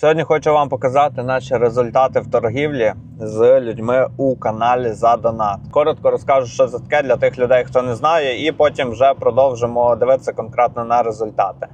Сьогодні хочу вам показати наші результати в торгівлі з людьми у каналі за донат. Коротко розкажу, що це таке для тих людей, хто не знає, і потім вже продовжимо дивитися конкретно на результати.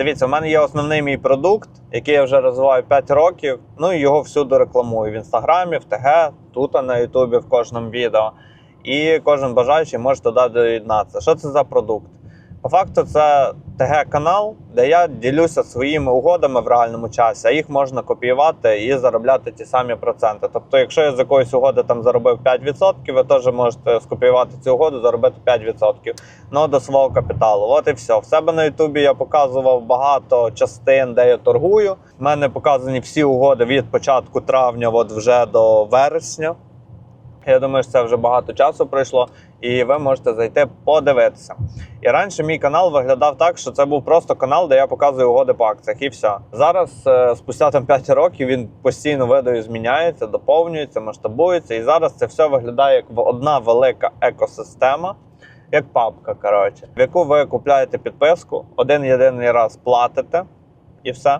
Дивіться, у мене є основний мій продукт, який я вже розвиваю 5 років. Ну і його всюди рекламую в інстаграмі, в ТГ, тут на Ютубі в кожному відео. І кожен бажаючий може туди доєднатися. Що це за продукт? По факту, це ТГ-канал, де я ділюся своїми угодами в реальному часі, а їх можна копіювати і заробляти ті самі проценти. Тобто, якщо я з якоїсь угоди там заробив 5%, ви теж можете скопіювати цю угоду, заробити 5%. Ну, до свого капіталу. От і все. В себе на Ютубі я показував багато частин, де я торгую. У мене показані всі угоди від початку травня, от вже до вересня. Я думаю, що це вже багато часу пройшло, і ви можете зайти подивитися. І раніше мій канал виглядав так, що це був просто канал, де я показую угоди по акціях, і все. Зараз, е, спустя там 5 років, він постійно видою зміняється, доповнюється, масштабується. І зараз це все виглядає як одна велика екосистема, як папка, коротше, в яку ви купляєте підписку, один єдиний раз платите і все.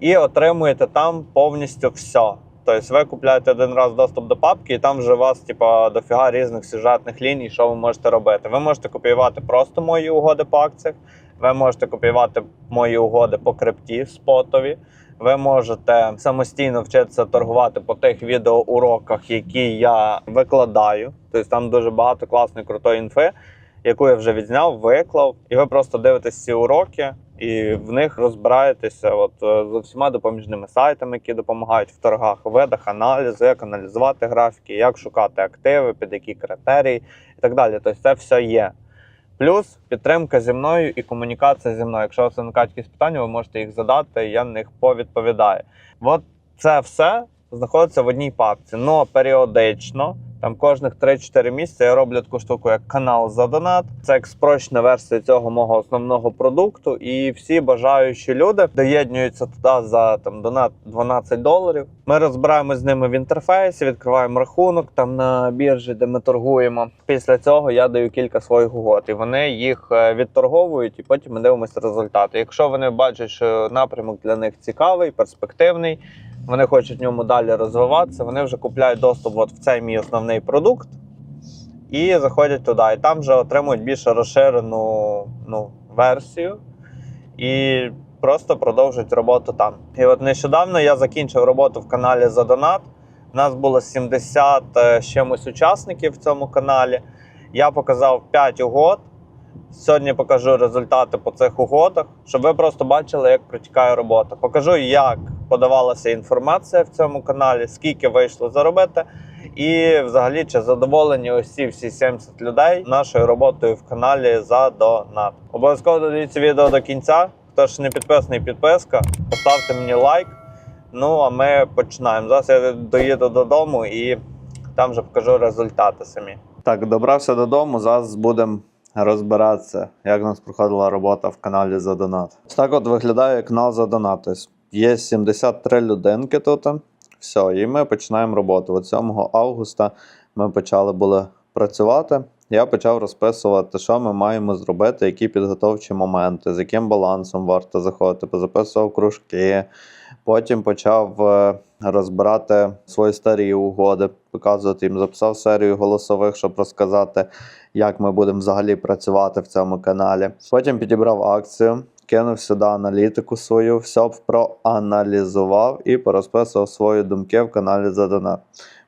І отримуєте там повністю все. Тобто ви купляєте один раз доступ до папки, і там вже у вас типа дофіга різних сюжетних ліній, що ви можете робити. Ви можете копіювати просто мої угоди по акціях, ви можете копіювати мої угоди по крипті спотові. Ви можете самостійно вчитися торгувати по тих відеоуроках, які я викладаю. Тобто там дуже багато класної крутої інфи, яку я вже відзняв, виклав, і ви просто дивитесь ці уроки. І в них розбираєтеся от е, з усіма допоміжними сайтами, які допомагають в торгах, видах аналізу, як аналізувати графіки, як шукати активи, під які критерії і так далі. Тобто це все є. Плюс підтримка зі мною і комунікація зі мною. Якщо у вас виникають якісь питання, ви можете їх задати, я на них повідповідаю. От це все знаходиться в одній папці. Но періодично, там кожних 3-4 місяці я роблю таку штуку, як канал за донат. Це як спрощена версія цього мого основного продукту. І всі бажаючі люди доєднуються туди за там донат 12 доларів. Ми розбираємося з ними в інтерфейсі, відкриваємо рахунок там на біржі, де ми торгуємо. Після цього я даю кілька своїх угод, і вони їх е, відторговують, і потім ми дивимося результати. Якщо вони бачать, що напрямок для них цікавий, перспективний. Вони хочуть в ньому далі розвиватися. Вони вже купляють доступ от в цей мій основний продукт і заходять туди. І там вже отримують більш розширену ну, версію і просто продовжують роботу там. І от нещодавно я закінчив роботу в каналі за донат. У нас було 70 з чимось учасників в цьому каналі. Я показав 5 угод. Сьогодні покажу результати по цих угодах, щоб ви просто бачили, як протікає робота. Покажу, як подавалася інформація в цьому каналі, скільки вийшло заробити, і взагалі чи задоволені усі всі 70 людей нашою роботою в каналі за донат. Обов'язково додивіться відео до кінця. Хто ж не підписаний, підписка, поставте мені лайк. Ну а ми починаємо. Зараз я доїду додому і там вже покажу результати самі. Так, добрався додому. Зараз будемо розбиратися, як у нас проходила робота в каналі за донат. Так от виглядає канал за донат. Тобто є 73 людинки тут. Все, і ми починаємо роботу. От 7 августа ми почали були працювати. Я почав розписувати, що ми маємо зробити, які підготовчі моменти, з яким балансом варто заходити, позаписував кружки. Потім почав е, розбирати свої старі угоди, показувати їм, записав серію голосових, щоб розказати, як ми будемо взагалі працювати в цьому каналі. Потім підібрав акцію, кинув сюди аналітику свою, все проаналізував і порозписував свої думки в каналі за донат.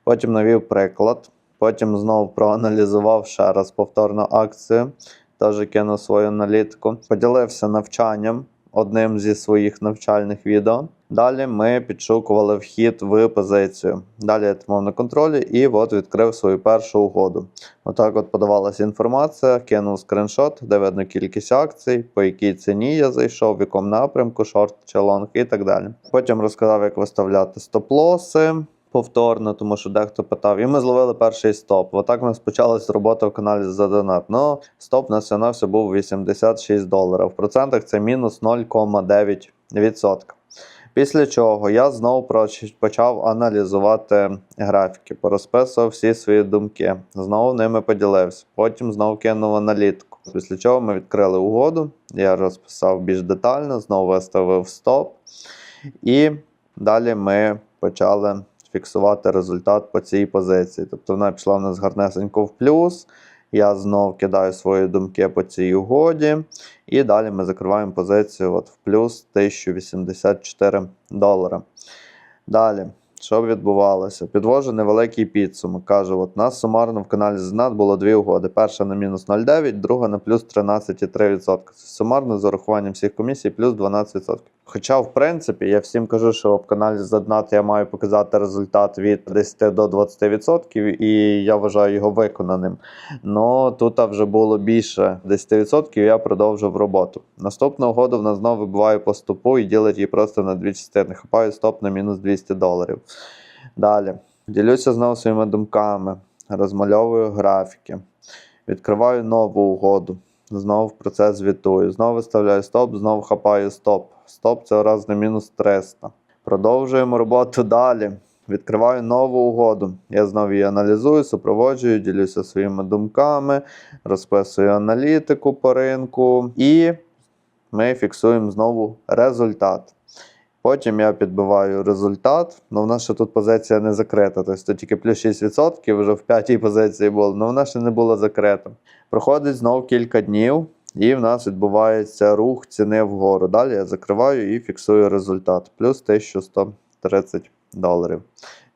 Потім навів приклад. Потім знову проаналізував ще раз повторно акцію, теж кинув свою аналітику. Поділився навчанням одним зі своїх навчальних відео. Далі ми підшукували вхід в позицію. Далі я тримав на контролі і от відкрив свою першу угоду. Отак от подавалася інформація, кинув скріншот, де видно кількість акцій, по якій ціні я зайшов, в якому напрямку, шорт чи лонг і так далі. Потім розказав, як виставляти стоп-лоси. Повторно, тому що дехто питав, і ми зловили перший стоп. Отак у нас почалась робота в каналі за донат. Ну, стоп на все все був 86 доларів. В процентах це мінус 0,9%. Після чого я знову почав аналізувати графіки, порозписував всі свої думки, знову ними поділився. Потім знову кинув аналітику. Після чого ми відкрили угоду. Я розписав більш детально, знову виставив стоп. І далі ми почали фіксувати результат по цій позиції. Тобто вона пішла в нас гарнесенько в плюс. Я знов кидаю свої думки по цій угоді. І далі ми закриваємо позицію от в плюс 1084 долара. Далі, що відбувалося? Підвожу невеликий підсумок. Кажу, от у нас сумарно в каналі Знат було дві угоди. Перша на мінус 0,9, друга на плюс 13,3%. Сумарно з урахуванням всіх комісій плюс 12%. Хоча, в принципі, я всім кажу, що в каналі Заднат я маю показати результат від 10 до 20%, і я вважаю його виконаним. Ну тут вже було більше 10%, і я продовжив роботу. Наступна угода в нас знову вибиває по стопу і ділить її просто на дві частини. Хапаю стоп на мінус 200 доларів. Далі. Ділюся знову своїми думками, розмальовую графіки, відкриваю нову угоду. Знову про це звітую. Знову виставляю стоп, знову хапаю стоп. Стоп це раз на мінус 300. Продовжуємо роботу далі. Відкриваю нову угоду. Я знову її аналізую, супроводжую, ділюся своїми думками, розписую аналітику по ринку і ми фіксуємо знову результат. Потім я підбиваю результат. Ну, в нас ще тут позиція не закрита. Тобто тільки плюс 6% вже в п'ятій позиції було, але вона ще не була закрита. Проходить знову кілька днів, і в нас відбувається рух ціни вгору. Далі я закриваю і фіксую результат. Плюс 1130 доларів.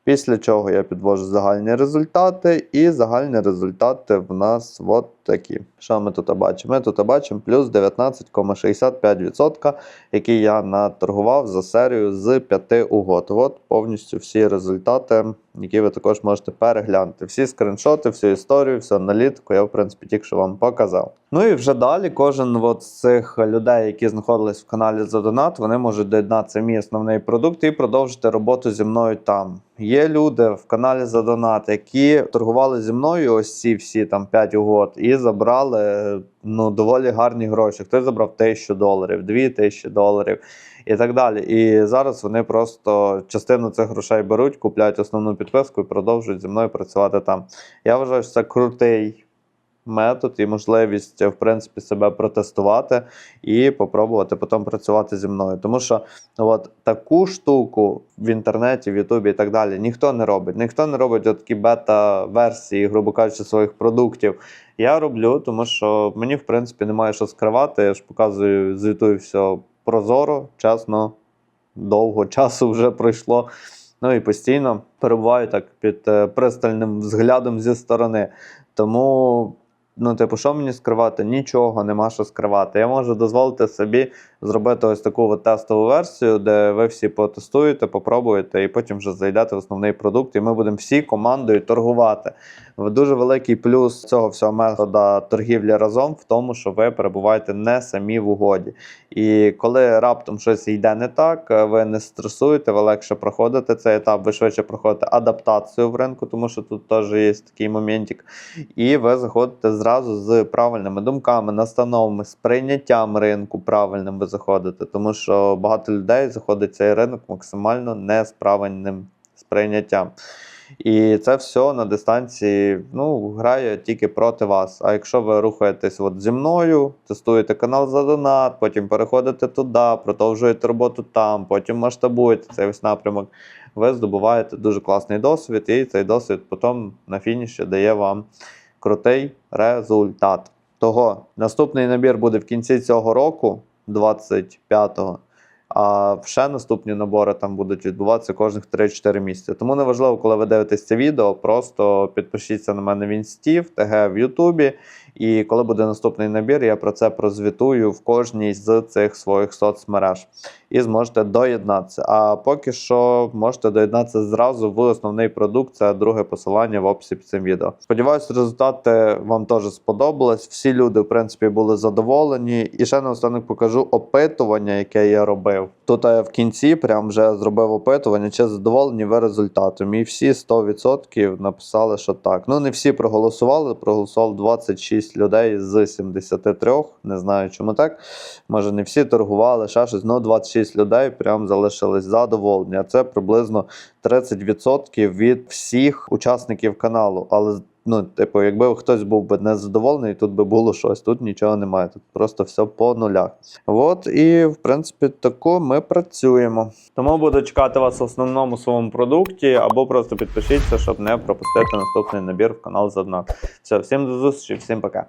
Після чого я підвожу загальні результати, і загальні результати в нас от такі. Що ми тут бачимо? Ми тут бачимо плюс 19,65%, який я наторгував за серію з 5 угод. От повністю всі результати, які ви також можете переглянути. Всі скріншоти, всю історію, всю аналітику я, в принципі, тільки що вам показав. Ну і вже далі кожен от з цих людей, які знаходились в каналі за донат, вони можуть доєднатися мій основний продукт і продовжити роботу зі мною там. Є люди в каналі за донат, які торгували зі мною ось ці всі там 5 угод і забрали ну, доволі гарні гроші. Хтось забрав тисячу доларів, 2000 доларів і так далі. І зараз вони просто частину цих грошей беруть, купляють основну підписку і продовжують зі мною працювати там. Я вважаю, що це крутий метод і можливість, в принципі, себе протестувати і попробувати потім працювати зі мною. Тому що от таку штуку в інтернеті, в Ютубі і так далі ніхто не робить. Ніхто не робить такі бета-версії, грубо кажучи, своїх продуктів. Я роблю, тому що мені, в принципі, немає що скривати. Я ж показую, звітую все прозоро, чесно, довго часу вже пройшло. Ну і постійно перебуваю так під е, пристальним взглядом зі сторони. Тому, ну, типу, що мені скривати? Нічого нема що скривати. Я можу дозволити собі зробити ось таку от тестову версію, де ви всі потестуєте, попробуєте, і потім вже зайдете в основний продукт, і ми будемо всі командою торгувати. Дуже великий плюс цього всього метода торгівлі разом в тому, що ви перебуваєте не самі в угоді. І коли раптом щось йде не так, ви не стресуєте, ви легше проходите цей етап, ви швидше проходите адаптацію в ринку, тому що тут теж є такий моментик. І ви заходите зразу з правильними думками, настановами, з прийняттям ринку правильним ви заходите, тому що багато людей заходить в цей ринок максимально не сприйняттям. І це все на дистанції ну, грає тільки проти вас. А якщо ви рухаєтесь от зі мною, тестуєте канал за донат, потім переходите туди, продовжуєте роботу там, потім масштабуєте цей весь напрямок, ви здобуваєте дуже класний досвід, і цей досвід потім на фініші дає вам крутий результат. Того наступний набір буде в кінці цього року, 25-го. А ще наступні набори там будуть відбуватися кожних 3-4 місяці. Тому неважливо, коли ви дивитесь це відео, просто підпишіться на мене в інсті, в ТГ в Ютубі. І коли буде наступний набір, я про це прозвітую в кожній з цих своїх соцмереж. І зможете доєднатися. А поки що можете доєднатися зразу в основний продукт. Це друге посилання в описі під цим відео. Сподіваюсь, результати вам теж сподобались. Всі люди, в принципі, були задоволені. І ще наостанок покажу опитування, яке я робив. Тут я в кінці прям вже зробив опитування, чи задоволені ви результатом. І всі 100% написали, що так. Ну не всі проголосували, проголосував 26 26 людей з 73. Не знаю, чому так. Може, не всі торгували, ще щось. але 26 людей прям залишились задоволені. Це приблизно 30% від всіх учасників каналу. Але ну, типу, якби хтось був би незадоволений, тут би було щось. Тут нічого немає. Тут просто все по нулях. От і в принципі тако ми працюємо. Тому буду чекати вас в основному своєму продукті, або просто підпишіться, щоб не пропустити наступний набір в канал заодно. Все, всім до зустрічі, всім пока.